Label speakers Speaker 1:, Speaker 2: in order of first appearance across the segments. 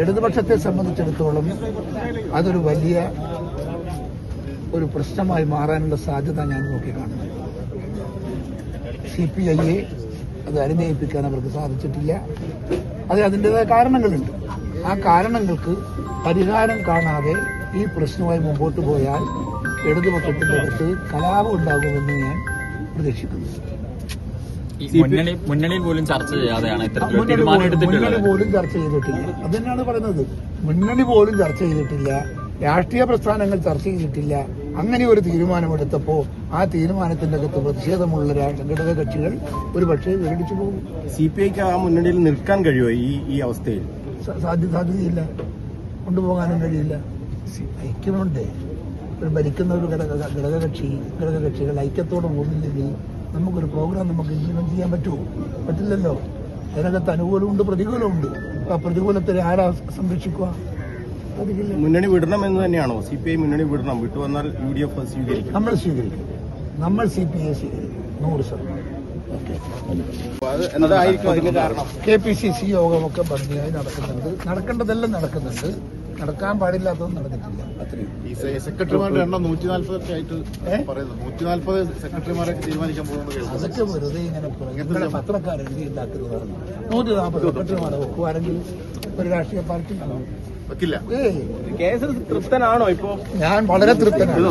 Speaker 1: ഇടതുപക്ഷത്തെ സംബന്ധിച്ചിടത്തോളം അതൊരു വലിയ ഒരു പ്രശ്നമായി മാറാനുള്ള സാധ്യത ഞാൻ നോക്കിക്കാണുന്നു സി പി ഐയെ അത് അനുനയിപ്പിക്കാൻ അവർക്ക് സാധിച്ചിട്ടില്ല. അത് അതിന്റെതായ കാരണങ്ങളുണ്ട്. ആ കാരണങ്ങൾക്ക് പരിഹാരം കാണാതെ ഈ പ്രശ്നവുമായി മുമ്പോട്ട് പോയാൽ ഇടതുപക്ഷത്തിന്റെ അടുത്ത് കലാപം ഉണ്ടാകുമെന്ന് ഞാൻ പ്രതീക്ഷിക്കുന്നു.
Speaker 2: മുന്നണി മുന്നണിയിൽ പോലും ചർച്ച ചെയ്യാതെയാണ്
Speaker 1: മുന്നണി പോലും- ചർച്ച ചെയ്തിട്ടില്ല. അത് തന്നെയാണ് പറയുന്നത്? മുന്നണി പോലും ചർച്ച ചെയ്തിട്ടില്ല. രാഷ്ട്രീയ പ്രസ്ഥാനങ്ങൾ ചർച്ച ചെയ്തിട്ടില്ല. അങ്ങനെ ഒരു തീരുമാനമെടുത്തപ്പോ ആ തീരുമാനത്തിന്റെ അകത്ത് പ്രതിഷേധമുള്ള ഘടക കക്ഷികൾ ഒരു പക്ഷേ വിഘടിച്ചു പോകും.
Speaker 3: സി പി ഐക്ക് ആ മുന്നണിയിൽ നിൽക്കാൻ കഴിയുമോ ഈ ഈ അവസ്ഥയിൽ?
Speaker 1: സാധ്യ സാധ്യതയില്ല. കൊണ്ടുപോകാനും കഴിയില്ല. ഐക്യമുണ്ട്. ഒരു ഭരിക്കുന്ന ഒരു ഘടക ഘടകകക്ഷി ഘടകകക്ഷികൾ ഐക്യത്തോടെ പോകുന്നില്ലെങ്കിൽ നമുക്കൊരു പ്രോഗ്രാം നമുക്ക് ഇംപ്ലിമെന്റ് ചെയ്യാൻ പറ്റുമോ? പറ്റില്ലല്ലോ. അതിനകത്ത് അനുകൂലമുണ്ട് പ്രതികൂലമുണ്ട്. ആ പ്രതികൂലത്തെ ആരാ സംരക്ഷിക്കുക?
Speaker 3: മുന്നണി വിടണം എന്ന് തന്നെയാണോ? സി പി ഐ മുന്നണി വിടണം. വിട്ടു വന്നാൽ യു ഡി എഫ് സ്വീകരിക്കും.
Speaker 1: നമ്മൾ സ്വീകരിക്കും. നമ്മൾ സി പി ഐ സ്വീകരിക്കും. നൂറ് ശതമാനം. കെ പി സി സി യോഗമൊക്കെ ഭംഗിയായി നടക്കുന്നുണ്ട്. നടക്കേണ്ടതെല്ലാം നടക്കുന്നുണ്ട്. നടക്കാൻ പാടില്ലാത്തതും നടന്നിട്ടില്ല.
Speaker 4: ഈ സെക്രട്ടറിമാരുടെ എണ്ണം നൂറ്റി നാല്പതൊക്കെ ആയിട്ട്
Speaker 1: ഏ?
Speaker 4: പറയുന്നു. നൂറ്റി നാല്പത് സെക്രട്ടറിമാരെ തീരുമാനിക്കാൻ പോകുന്നത് കേൾക്കുന്നു
Speaker 1: അതൊക്കെ വെറുതെ ഇങ്ങനെ പത്രക്കാർ എഴുതി ഉണ്ടാക്കുന്നതാണ് നൂറ്റി നാൽപ്പത് സെക്രട്ടറിമാരെ വെക്കുവാണെങ്കിൽ ഒരു രാഷ്ട്രീയ പാർട്ടി
Speaker 4: വെക്കില്ല.
Speaker 1: ഏയ്.
Speaker 3: കേസിൽ തൃപ്തനാണോ ഇപ്പോ?
Speaker 1: ഞാൻ വളരെ തൃപ്തനാണ്.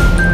Speaker 5: you.